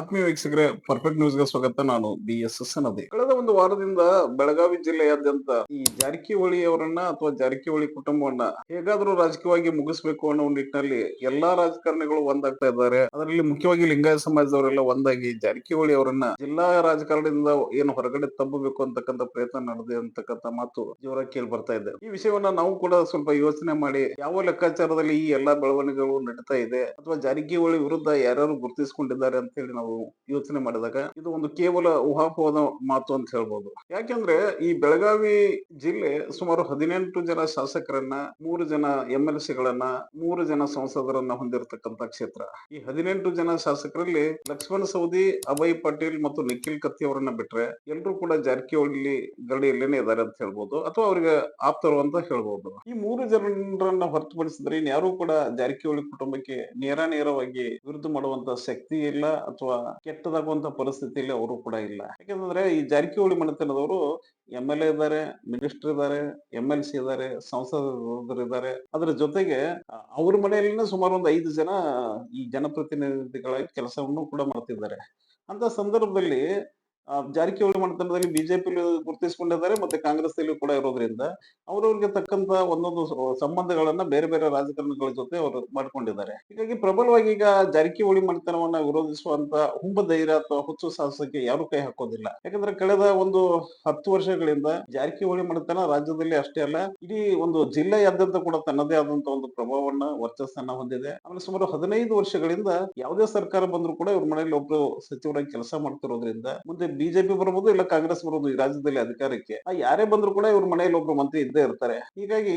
ಆತ್ಮೀಯ ವೀಕ್ಷಕರೇ ಪರ್ಫೆಕ್ಟ್ ನ್ಯೂಸ್ಗೆ ಸ್ವಾಗತ ನಾನು ಬಿ ಎಸ್ ಎಸ್ ನದಿ ಕಳೆದ ಒಂದು ವಾರದಿಂದ ಬೆಳಗಾವಿ ಜಿಲ್ಲೆಯಾದ್ಯಂತ ಈ ಜಾರಕಿಹೊಳಿ ಅವರನ್ನ ಅಥವಾ ಜಾರಕಿಹೊಳಿ ಕುಟುಂಬವನ್ನ ಹೇಗಾದ್ರೂ ರಾಜಕೀಯವಾಗಿ ಮುಗಿಸ್ಬೇಕು ಅನ್ನೋ ನಿಟ್ಟಿನಲ್ಲಿ ಎಲ್ಲಾ ರಾಜಕಾರಣಿಗಳು ಒಂದಾಗ್ತಾ ಇದ್ದಾರೆ. ಅದರಲ್ಲಿ ಮುಖ್ಯವಾಗಿ ಲಿಂಗಾಯತ ಸಮಾಜದವರೆಲ್ಲ ಒಂದಾಗಿ ಜಾರಕಿಹೊಳಿ ಅವರನ್ನ ಜಿಲ್ಲಾ ರಾಜಕಾರಣದಿಂದ ಏನು ಹೊರಗಡೆ ತಬ್ಬಬೇಕು ಅಂತಕ್ಕಂಥ ಪ್ರಯತ್ನ ನಡೆದಿದೆ ಅಂತಕ್ಕಂಥ ಮಾತು ಜೋರಾಗಿ ಕೇಳಿ ಬರ್ತಾ ಇದೆ. ಈ ವಿಷಯವನ್ನ ನಾವು ಕೂಡ ಸ್ವಲ್ಪ ಯೋಚನೆ ಮಾಡಿ ಯಾವ ಲೆಕ್ಕಾಚಾರದಲ್ಲಿ ಈ ಎಲ್ಲಾ ಬೆಳವಣಿಗೆಗಳು ನಡೀತಾ ಇದೆ ಅಥವಾ ಜಾರಕಿಹೊಳಿ ವಿರುದ್ಧ ಯಾರ್ಯಾರು ಗುರುತಿಸಿಕೊಂಡಿದ್ದಾರೆ ಅಂತ ಹೇಳಿ ನಾವು ಯೋಚನೆ ಮಾಡಿದಾಗ ಇದು ಒಂದು ಕೇವಲ ಊಹಾಪೋಹದ ಮಾತು ಅಂತ ಹೇಳ್ಬೋದು. ಯಾಕೆಂದ್ರೆ ಈ ಬೆಳಗಾವಿ ಜಿಲ್ಲೆ ಸುಮಾರು ಹದಿನೆಂಟು ಜನ ಶಾಸಕರನ್ನ, ಮೂರು ಜನ ಎಂ ಎಲ್ ಸಿಗಳನ್ನ ಮೂರು ಜನ ಸಂಸದರನ್ನ ಹೊಂದಿರತಕ್ಕಂತ ಕ್ಷೇತ್ರ. ಈ ಹದಿನೆಂಟು ಜನ ಶಾಸಕರಲ್ಲಿ ಲಕ್ಷ್ಮಣ ಸವದಿ, ಅಭಯ್ ಪಾಟೀಲ್ ಮತ್ತು ನಿಖಿಲ್ ಕತ್ತಿ ಅವರನ್ನ ಬಿಟ್ರೆ ಎಲ್ಲರೂ ಕೂಡ ಜಾರಕಿಹೊಳಿ ಗಡಿಯಲ್ಲೇನೆ ಇದ್ದಾರೆ ಅಂತ ಹೇಳ್ಬೋದು ಅಥವಾ ಅವರಿಗೆ ಆಪ್ತರು ಅಂತ ಹೇಳ್ಬೋದು. ಈ ಮೂರು ಜನರನ್ನ ಹೊರತುಪಡಿಸಿದ್ರೆ ಇನ್ಯಾರೂ ಕೂಡ ಜಾರಕಿಹೊಳಿ ಕುಟುಂಬಕ್ಕೆ ನೇರ ನೇರವಾಗಿ ವಿರುದ್ಧ ಮಾಡುವಂತ ಶಕ್ತಿ ಇಲ್ಲ ಅಥವಾ ಕೆಟ್ಟದಾಗುವಂತ ಪರಿಸ್ಥಿತಿಯಲ್ಲಿ ಅವರು ಕೂಡ ಇಲ್ಲ. ಯಾಕಂದ್ರೆ ಈ ಜಾರಕಿಹೊಳಿ ಮನೆತನದವರು ಎಂ ಎಲ್ ಎ ಇದ್ದಾರೆ ಮಿನಿಸ್ಟರ್ ಇದ್ದಾರೆ ಎಂ ಎಲ್ ಸಿ ಇದ್ದಾರೆ ಸಂಸದರು ಇದ್ದಾರೆ. ಅದ್ರ ಜೊತೆಗೆ ಅವರ ಮನೆಯಲ್ಲಿನ ಸುಮಾರು ಒಂದು ಐದು ಜನ ಈ ಜನಪ್ರತಿನಿಧಿಗಳಾಗಿ ಕೆಲಸವನ್ನು ಕೂಡ ಮಾಡ್ತಿದ್ದಾರೆ. ಅಂತ ಸಂದರ್ಭದಲ್ಲಿ ಜಾರಕಿಹೊಳಿ ಮನೆತನದಲ್ಲಿ ಬಿಜೆಪಿ ಗುರುತಿಸಿಕೊಂಡಿದ್ದಾರೆ, ಮತ್ತೆ ಕಾಂಗ್ರೆಸ್ ಕೂಡ ಇರೋದ್ರಿಂದ ಅವರವ್ರಿಗೆ ತಕ್ಕಂತ ಒಂದೊಂದು ಸಂಬಂಧಗಳನ್ನ ಬೇರೆ ಬೇರೆ ರಾಜಕಾರಣಿಗಳ ಜೊತೆ ಅವರು ಮಾಡ್ಕೊಂಡಿದ್ದಾರೆ. ಹೀಗಾಗಿ ಪ್ರಬಲವಾಗಿ ಈಗ ಜಾರಕಿಹೊಳಿ ಮನೆತನವನ್ನ ವಿರೋಧಿಸುವಂತ ಹುಂಬ ಧೈರ್ಯ ಅಥವಾ ಹುಚ್ಚು ಸಾಹಸಕ್ಕೆ ಯಾರು ಕೈ ಹಾಕೋದಿಲ್ಲ. ಯಾಕಂದ್ರೆ ಕಳೆದ ಒಂದು ಹತ್ತು ವರ್ಷಗಳಿಂದ ಜಾರಕಿಹೊಳಿ ಮನೆತನ ರಾಜ್ಯದಲ್ಲಿ ಅಷ್ಟೇ ಅಲ್ಲ, ಇಡೀ ಒಂದು ಜಿಲ್ಲೆಯಾದ್ಯಂತ ಕೂಡ ತನ್ನದೇ ಆದಂತ ಒಂದು ಪ್ರಭಾವವನ್ನ, ವರ್ಚಸ್ಸನ್ನ ಹೊಂದಿದೆ. ಆಮೇಲೆ ಸುಮಾರು ಹದಿನೈದು ವರ್ಷಗಳಿಂದ ಯಾವುದೇ ಸರ್ಕಾರ ಬಂದ್ರು ಕೂಡ ಇವ್ರ ಮನೆಯಲ್ಲಿ ಒಬ್ರು ಸಚಿವರಾಗಿ ಕೆಲಸ ಮಾಡ್ತಿರೋದ್ರಿಂದ ಮುಂದೆ ಬಿಜೆಪಿ ಬರಬಹುದು ಇಲ್ಲ ಕಾಂಗ್ರೆಸ್ ಬರ್ಬೋದು ಈ ರಾಜ್ಯದಲ್ಲಿ ಅಧಿಕಾರಕ್ಕೆ, ಆ ಯಾರೇ ಬಂದ್ರು ಕೂಡ ಇವ್ರ ಮನೆಯಲ್ಲಿ ಒಬ್ರು ಮಂತ್ರಿ ಇದ್ದೇ ಇರ್ತಾರೆ. ಹೀಗಾಗಿ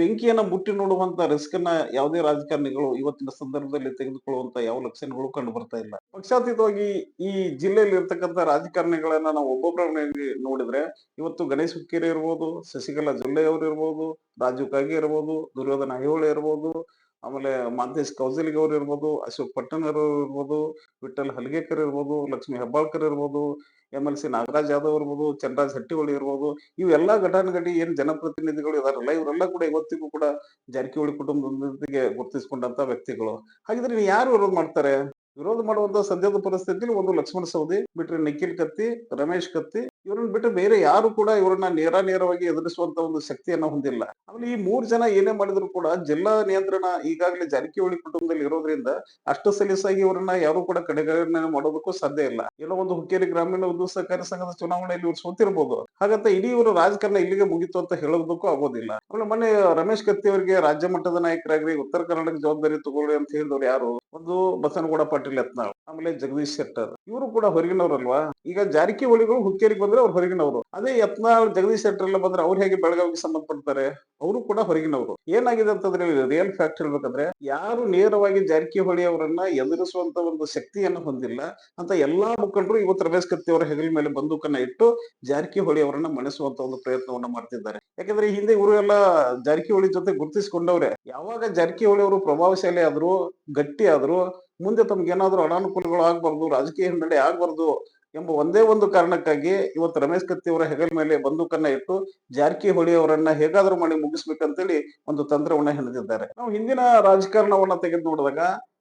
ಬೆಂಕಿಯನ್ನ ಮುಟ್ಟಿ ನೋಡುವಂತ ರಿಸ್ಕ್ ಅನ್ನ ಯಾವುದೇ ರಾಜಕಾರಣಿಗಳು ಇವತ್ತಿನ ಸಂದರ್ಭದಲ್ಲಿ ತೆಗೆದುಕೊಳ್ಳುವಂತ ಯಾವ ಲಕ್ಷಣಗಳು ಕಂಡು ಬರ್ತಾ ಇಲ್ಲ. ಪಕ್ಷಾತೀತವಾಗಿ ಈ ಜಿಲ್ಲೆಯಲ್ಲಿ ಇರ್ತಕ್ಕಂಥ ರಾಜಕಾರಣಿಗಳನ್ನ ನಾವು ಒಬ್ಬೊಬ್ಬರನ್ನಾಗಿ ನೋಡಿದ್ರೆ, ಇವತ್ತು ಗಣೇಶ್ ಹುಕ್ಕೇರಿ ಇರ್ಬೋದು, ಶಶಿಕಲಾ ಜೊಲ್ಲೆ ಅವರು ಇರ್ಬೋದು, ರಾಜು ಕಾಗೆ ಇರ್ಬೋದು, ದುರ್ಯೋಧನ ಐಹೊಳೆ ಇರ್ಬೋದು ಆಮೇಲೆ ಮಾಂತೇಶ್ ಕೌಜಲಿಗೆ ಅವರು ಇರ್ಬೋದು, ಅಶೋಕ್ ಪಟ್ಟಣರ್ ಇರ್ಬೋದು ವಿಠಲ್ ಹಲ್ಗೇಕರ್ ಇರ್ಬೋದು, ಲಕ್ಷ್ಮಿ ಹೆಬ್ಬಾಳ್ಕರ್ ಇರ್ಬೋದು M L C Nagaraj Yadav ಇರ್ಬೋದು ಚಂದ್ರಾಜ್ ಹಟ್ಟಿಹೊಳಿ ಇರ್ಬೋದು ಇವೆಲ್ಲ ಘಟಾನುಘಟಿ ಏನ್ ಜನಪ್ರತಿನಿಧಿಗಳು ಇದಾರಲ್ಲ, ಇವರೆಲ್ಲ ಕೂಡ ಇವತ್ತಿಗೂ ಕೂಡ ಜಾರಕಿಹೊಳಿ ಕುಟುಂಬದೊಂದಿಗೆ ಗುರುತಿಸಿಕೊಂಡಂತ ವ್ಯಕ್ತಿಗಳು. ಹಾಗಿದ್ರೆ ನೀವು ಯಾರು ವಿರೋಧ ಮಾಡ್ತಾರೆ? ವಿರೋಧ ಮಾಡುವಂತ ಸದ್ಯದ ಪರಿಸ್ಥಿತಿಯಲ್ಲಿ ಒಂದು ಲಕ್ಷ್ಮಣ ಸವದಿ, ಬಿಟ್ರೆ ನಿಖಿಲ್ ಕತ್ತಿ, ರಮೇಶ್ ಕತ್ತಿ ಇವರನ್ನ ಬಿಟ್ಟು ಬೇರೆ ಯಾರು ಕೂಡ ಇವರನ್ನ ನೇರ ನೇರವಾಗಿ ಎದುರಿಸುವಂತ ಒಂದು ಶಕ್ತಿಯನ್ನ ಹೊಂದಿಲ್ಲ. ಆಮೇಲೆ ಈ ಮೂರ್ ಜನ ಏನೇ ಮಾಡಿದ್ರು ಕೂಡ ಜಿಲ್ಲಾ ನಿಯಂತ್ರಣ ಈಗಾಗಲೇ ಜಾರಕಿಹೊಳಿ ಕುಟುಂಬದಲ್ಲಿ ಇರೋದ್ರಿಂದ ಅಷ್ಟು ಸಲೀಸಾಗಿ ಇವರನ್ನ ಯಾರು ಕೂಡ ಕಡೆಗಣನೆ ಮಾಡೋದಕ್ಕೂ ಸಾಧ್ಯ ಇಲ್ಲ. ಎಲ್ಲೋ ಒಂದು ಹುಕ್ಕೇರಿ ಗ್ರಾಮೀಣ ಉದ್ಯೋಗ ಸಹಕಾರಿ ಸಂಘದ ಚುನಾವಣೆಯಲ್ಲಿ ಇವ್ರು ಸೋತಿರ್ಬೋದು. ಹಾಗಂತ ಇಡೀ ಇವರು ರಾಜಕಾರಣ ಇಲ್ಲಿಗೆ ಮುಗಿತು ಅಂತ ಹೇಳೋದಕ್ಕೂ ಆಗೋದಿಲ್ಲ. ಆಮೇಲೆ ಮೊನ್ನೆ ರಮೇಶ್ ಕತ್ತಿ ಅವರಿಗೆ ರಾಜ್ಯ ಮಟ್ಟದ ನಾಯಕರಾಗ್ರಿ ಉತ್ತರ ಕರ್ನಾಟಕ ಜವಾಬ್ದಾರಿ ತಗೊಳ್ಳಿ ಅಂತ ಹೇಳಿದವ್ರು ಯಾರು? ಒಂದು ಬಸನಗೌಡ ಪಾಟೀಲ್ ಯತ್ನಾಳ್, ಆಮೇಲೆ ಜಗದೀಶ್ ಶೆಟ್ಟರ್, ಇವರು ಕೂಡ ಹೊರಗಿನವ್ರಲ್ವಾ? ಈಗ ಜಾರಕಿಹೊಳಿಗಳು ಹುಕ್ಕೇರಿಗೆ ಬಂದ್ರೆ ಅವ್ರು ಹೊರಗಿನವರು. ಅದೇ ಯತ್ನಾಳ್, ಜಗದೀಶ್ ಶೆಟ್ಟರ್ ಎಲ್ಲ ಬಂದ್ರೆ ಅವ್ರು ಹೇಗೆ ಬೆಳಗಾವಿಗೆ ಸಂಬಂಧಪಡ್ತಾರೆ? ಅವರು ಕೂಡ ಹೊರಗಿನವರು. ಏನಾಗಿದೆ ಅಂತಂದ್ರೆ ರಿಯಲ್ ಫ್ಯಾಕ್ಟ್ ಹೇಳ್ಬೇಕಂದ್ರೆ, ಯಾರು ನೇರವಾಗಿ ಜಾರಕಿಹೊಳಿ ಅವರನ್ನ ಎದುರಿಸುವಂತ ಒಂದು ಶಕ್ತಿಯನ್ನು ಹೊಂದಿಲ್ಲ ಅಂತ ಎಲ್ಲಾ ಮುಖಂಡರು ಇವತ್ತು ರಮೇಶ್ ಕತ್ತಿ ಅವರ ಹೆಗಲ ಮೇಲೆ ಬಂದೂಕನ್ನ ಇಟ್ಟು ಜಾರಕಿಹೊಳಿ ಅವರನ್ನ ಮಣಿಸುವಂತ ಒಂದು ಪ್ರಯತ್ನವನ್ನ ಮಾಡ್ತಿದ್ದಾರೆ. ಯಾಕಂದ್ರೆ ಹಿಂದೆ ಇವರು ಎಲ್ಲ ಜಾರಕಿಹೊಳಿ ಜೊತೆ ಗುರುತಿಸಿಕೊಂಡವ್ರೆ. ಯಾವಾಗ ಜಾರಕಿಹೊಳಿ ಅವರು ಪ್ರಭಾವಶಾಲಿ ಆದ್ರು ಗಟ್ಟಿ ಮುಂದೆ ತಮ್ಗೇನಾದ್ರೂ ಅನಾನುಕೂಲಗಳು ಆಗ್ಬಾರ್ದು, ರಾಜಕೀಯ ಹಿನ್ನಡೆ ಆಗ್ಬಾರ್ದು ಎಂಬ ಒಂದೇ ಒಂದು ಕಾರಣಕ್ಕಾಗಿ ಇವತ್ತು ರಮೇಶ್ ಕತ್ತಿ ಅವರ ಹೆಗಲ ಮೇಲೆ ಬಂದೂಕನ್ನ ಇಟ್ಟು ಜಾರಕಿಹೊಳಿ ಅವರನ್ನ ಹೇಗಾದ್ರೂ ಮಾಡಿ ಮುಗಿಸ್ಬೇಕಂತೇಳಿ ಒಂದು ತಂತ್ರವನ್ನ ಹೆಣೆದಿದ್ದಾರೆ. ನಾವು ಹಿಂದಿನ ರಾಜಕಾರಣವನ್ನ ತೆಗೆದು ನೋಡಿದಾಗ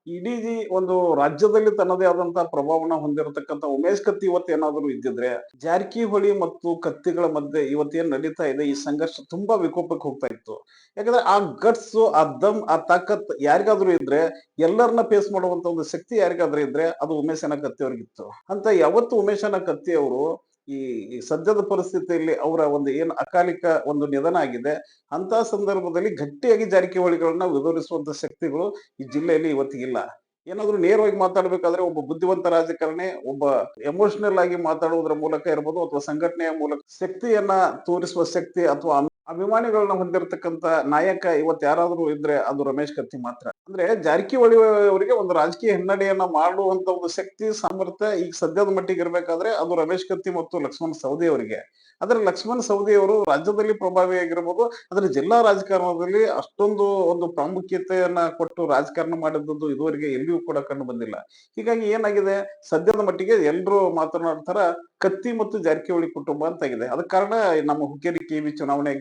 ಇಡೀ ಒಂದು ರಾಜ್ಯದಲ್ಲಿ ತನ್ನದೇ ಆದಂತಹ ಪ್ರಭಾವನ ಹೊಂದಿರತಕ್ಕಂತ ಉಮೇಶ್ ಕತ್ತಿ ಇವತ್ತೇನಾದ್ರೂ ಇದ್ದಿದ್ರೆ, ಜಾರಕಿಹೊಳಿ ಮತ್ತು ಕತ್ತಿಗಳ ಮಧ್ಯೆ ಇವತ್ತೇನ್ ನಡೀತಾ ಇದೆ, ಈ ಸಂಘರ್ಷ ತುಂಬಾ ವಿಕೋಪಕ್ಕೆ ಹೋಗ್ತಾ ಇತ್ತು. ಯಾಕಂದ್ರೆ ಆ ಗಟ್ಸ್, ಆ ದಮ್, ಆ ತಾಕತ್ ಯಾರಿಗಾದ್ರೂ ಇದ್ರೆ, ಎಲ್ಲರನ್ನ ಫೇಸ್ ಮಾಡುವಂತ ಒಂದು ಶಕ್ತಿ ಯಾರಿಗಾದ್ರೂ ಇದ್ರೆ ಅದು ಉಮೇಶನ ಕತ್ತಿ ಅವ್ರಿಗಿತ್ತು ಅಂತ ಯಾವತ್ತು ಉಮೇಶನ ಕತ್ತಿ ಅವರು ಈ ಸದ್ಯದ ಪರಿಸ್ಥಿತಿಯಲ್ಲಿ ಅವರ ಒಂದು ಏನು ಅಕಾಲಿಕ ಒಂದು ನಿಧನ ಆಗಿದೆ ಅಂತ ಸಂದರ್ಭದಲ್ಲಿ ಗಟ್ಟಿಯಾಗಿ ಜಾರಕಿಹೊಳಿಗಳನ್ನ ವಿವರಿಸುವಂತ ಶಕ್ತಿಗಳು ಈ ಜಿಲ್ಲೆಯಲ್ಲಿ ಇವತ್ತಿಗಿಲ್ಲ ಏನಾದ್ರೂ ನೇರವಾಗಿ ಮಾತಾಡ್ಬೇಕಾದ್ರೆ ಒಬ್ಬ ಬುದ್ಧಿವಂತ ರಾಜಕಾರಣಿ, ಒಬ್ಬ ಎಮೋಷನಲ್ ಆಗಿ ಮಾತಾಡುವುದರ ಮೂಲಕ ಇರ್ಬೋದು ಅಥವಾ ಸಂಘಟನೆಯ ಮೂಲಕ ಶಕ್ತಿಯನ್ನ ತೋರಿಸುವ ಶಕ್ತಿ ಅಥವಾ ಅಭಿಮಾನಿಗಳನ್ನ ಹೊಂದಿರತಕ್ಕಂತ ನಾಯಕ ಇವತ್ತು ಯಾರಾದ್ರೂ ಇದ್ರೆ ಅದು ರಮೇಶ್ ಕತ್ತಿ ಮಾತ್ರ. ಅಂದ್ರೆ ಜಾರಕಿಹೊಳಿ ಅವರಿಗೆ ಒಂದು ರಾಜಕೀಯ ಹಿನ್ನಡೆಯನ್ನ ಮಾಡುವಂತ ಒಂದು ಶಕ್ತಿ, ಸಾಮರ್ಥ್ಯ ಈಗ ಸದ್ಯದ ಮಟ್ಟಿಗೆ ಇರಬೇಕಾದ್ರೆ ಅದು ರಮೇಶ್ ಕತ್ತಿ ಮತ್ತು ಲಕ್ಷ್ಮಣ್ ಸವದಿ ಅವರಿಗೆ. ಆದ್ರೆ ಲಕ್ಷ್ಮಣ್ ಸವದಿ ಅವರು ರಾಜ್ಯದಲ್ಲಿ ಪ್ರಭಾವಿಯಾಗಿರ್ಬೋದು ಆದ್ರೆ ಜಿಲ್ಲಾ ರಾಜಕಾರಣದಲ್ಲಿ ಅಷ್ಟೊಂದು ಒಂದು ಪ್ರಾಮುಖ್ಯತೆಯನ್ನ ಕೊಟ್ಟು ರಾಜಕಾರಣ ಮಾಡಿದ್ದು ಇದುವರೆಗೆ ಎಲ್ಲಿಯೂ ಕೂಡ ಕಂಡು ಬಂದಿಲ್ಲ. ಹೀಗಾಗಿ ಏನಾಗಿದೆ, ಸದ್ಯದ ಮಟ್ಟಿಗೆ ಎಲ್ಲರೂ ಮಾತನಾಡ್ತಾರ ಕತ್ತಿ ಮತ್ತು ಜಾರಕಿಹೊಳಿ ಕುಟುಂಬ ಅಂತಾಗಿದೆ. ಅದ ಕಾರಣ ನಮ್ಮ ಹುಕ್ಕೇರಿ ಕೆ ಬಿ ಚುನಾವಣೆ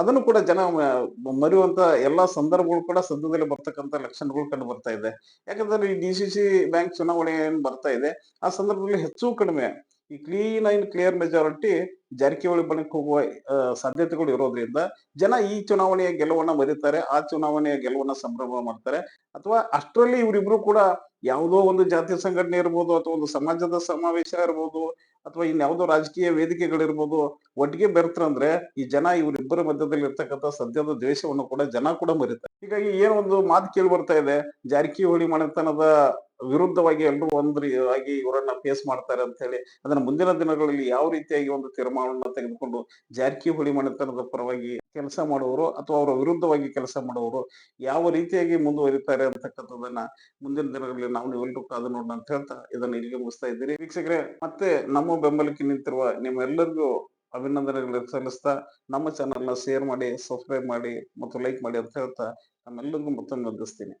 ಅದನ್ನು ಕೂಡ ಜನ ಮರೆಯುವಂತ ಎಲ್ಲಾ ಸಂದರ್ಭಗಳು ಕೂಡ ಸದ್ಯದಲ್ಲಿ ಬರ್ತಕ್ಕಂತ ಲಕ್ಷಣಗಳು ಕಂಡು ಬರ್ತಾ ಇದೆ. ಯಾಕಂದ್ರೆ ಈ ಡಿ ಬ್ಯಾಂಕ್ ಚುನಾವಣೆ ಏನ್ ಬರ್ತಾ ಇದೆ, ಆ ಸಂದರ್ಭದಲ್ಲಿ ಹೆಚ್ಚು ಕಡಿಮೆ ಈ clean and clear majority Jarkiholi ಬಣಕ್ಕೆ ಹೋಗುವ ಸಾಧ್ಯತೆಗಳು ಇರೋದ್ರಿಂದ ಜನ ಈ ಚುನಾವಣೆಯ ಗೆಲುವನ್ನ ಮರೀತಾರೆ, ಆ ಚುನಾವಣೆಯ ಗೆಲುವನ್ನ ಸಂಭ್ರಮ ಮಾಡ್ತಾರೆ. ಅಥವಾ ಅಷ್ಟರಲ್ಲಿ ಇವರಿಬ್ರು ಕೂಡ ಯಾವುದೋ ಒಂದು ಜಾತಿ ಸಂಘಟನೆ ಇರ್ಬೋದು ಅಥವಾ ಒಂದು ಸಮಾಜದ ಸಮಾವೇಶ ಇರ್ಬೋದು ಅಥವಾ ಇನ್ಯಾವುದೋ ರಾಜಕೀಯ ವೇದಿಕೆಗಳಿರ್ಬೋದು, ಒಟ್ಟಿಗೆ ಬೆರ್ತಂದ್ರೆ ಈ ಜನ ಇವರಿಬ್ಬರ ಮಧ್ಯದಲ್ಲಿ ಇರ್ತಕ್ಕಂಥ ಸದ್ಯದ ದ್ವೇಷವನ್ನು ಕೂಡ ಜನ ಕೂಡ ಮರೀತಾರೆ. ಹೀಗಾಗಿ ಏನೋ ಒಂದು ಮಾತು ಕೇಳಿ ಬರ್ತಾ ಇದೆ, ಜಾರಕಿಹೊಳಿ ಮನೆತನದ ವಿರುದ್ಧವಾಗಿ ಎಲ್ಲರೂ ಒಂದ್ರಿ ಆಗಿ ಇವರನ್ನ ಫೇಸ್ ಮಾಡ್ತಾರೆ ಅಂತ ಹೇಳಿ, ಅದನ್ನ ಮುಂದಿನ ದಿನಗಳಲ್ಲಿ ಯಾವ ರೀತಿಯಾಗಿ ಒಂದು ತೀರ್ಮಾನವನ್ನ ತೆಗೆದುಕೊಂಡು ಜಾರಕಿಹೊಳಿ ಮನೆತನದ ಪರವಾಗಿ ಕೆಲಸ ಮಾಡುವವರು ಅಥವಾ ಅವರ ವಿರುದ್ಧವಾಗಿ ಕೆಲಸ ಮಾಡುವವರು ಯಾವ ರೀತಿಯಾಗಿ ಮುಂದುವರಿತಾರೆ ಅಂತಕ್ಕಂಥದ್ದನ್ನ ಮುಂದಿನ ದಿನಗಳಲ್ಲಿ ನಾವು ನೀವೆಲ್ಲರೂ ಕಾದು ನೋಡೋಣ ಅಂತ ಹೇಳ್ತಾ ಇದನ್ನ ಇಲ್ಲಿಗೆ ಮುಗಿಸ್ತಾ ಇದ್ದೀರಿ. ವೀಕ್ಷಕರೇ, ಮತ್ತೆ ನಮ್ಮ ಬೆಂಬಲಕ್ಕೆ ನಿಂತಿರುವ ನಿಮ್ಮೆಲ್ಲರಿಗೂ ಅಭಿನಂದನೆಗಳು ಸಲ್ಲಿಸ್ತಾ ನಮ್ಮ ಚಾನೆಲ್ನ ಶೇರ್ ಮಾಡಿ ಸಬ್ಸ್ಕ್ರೈಬ್ ಮಾಡಿ ಮತ್ತು ಲೈಕ್ ಮಾಡಿ ಅಂತ ಹೇಳ್ತಾ ನಮ್ಮೆಲ್ಲರಿಗೂ ಮತ್ತೊಮ್ಮೆ ವಂದಿಸ್ತೀನಿ.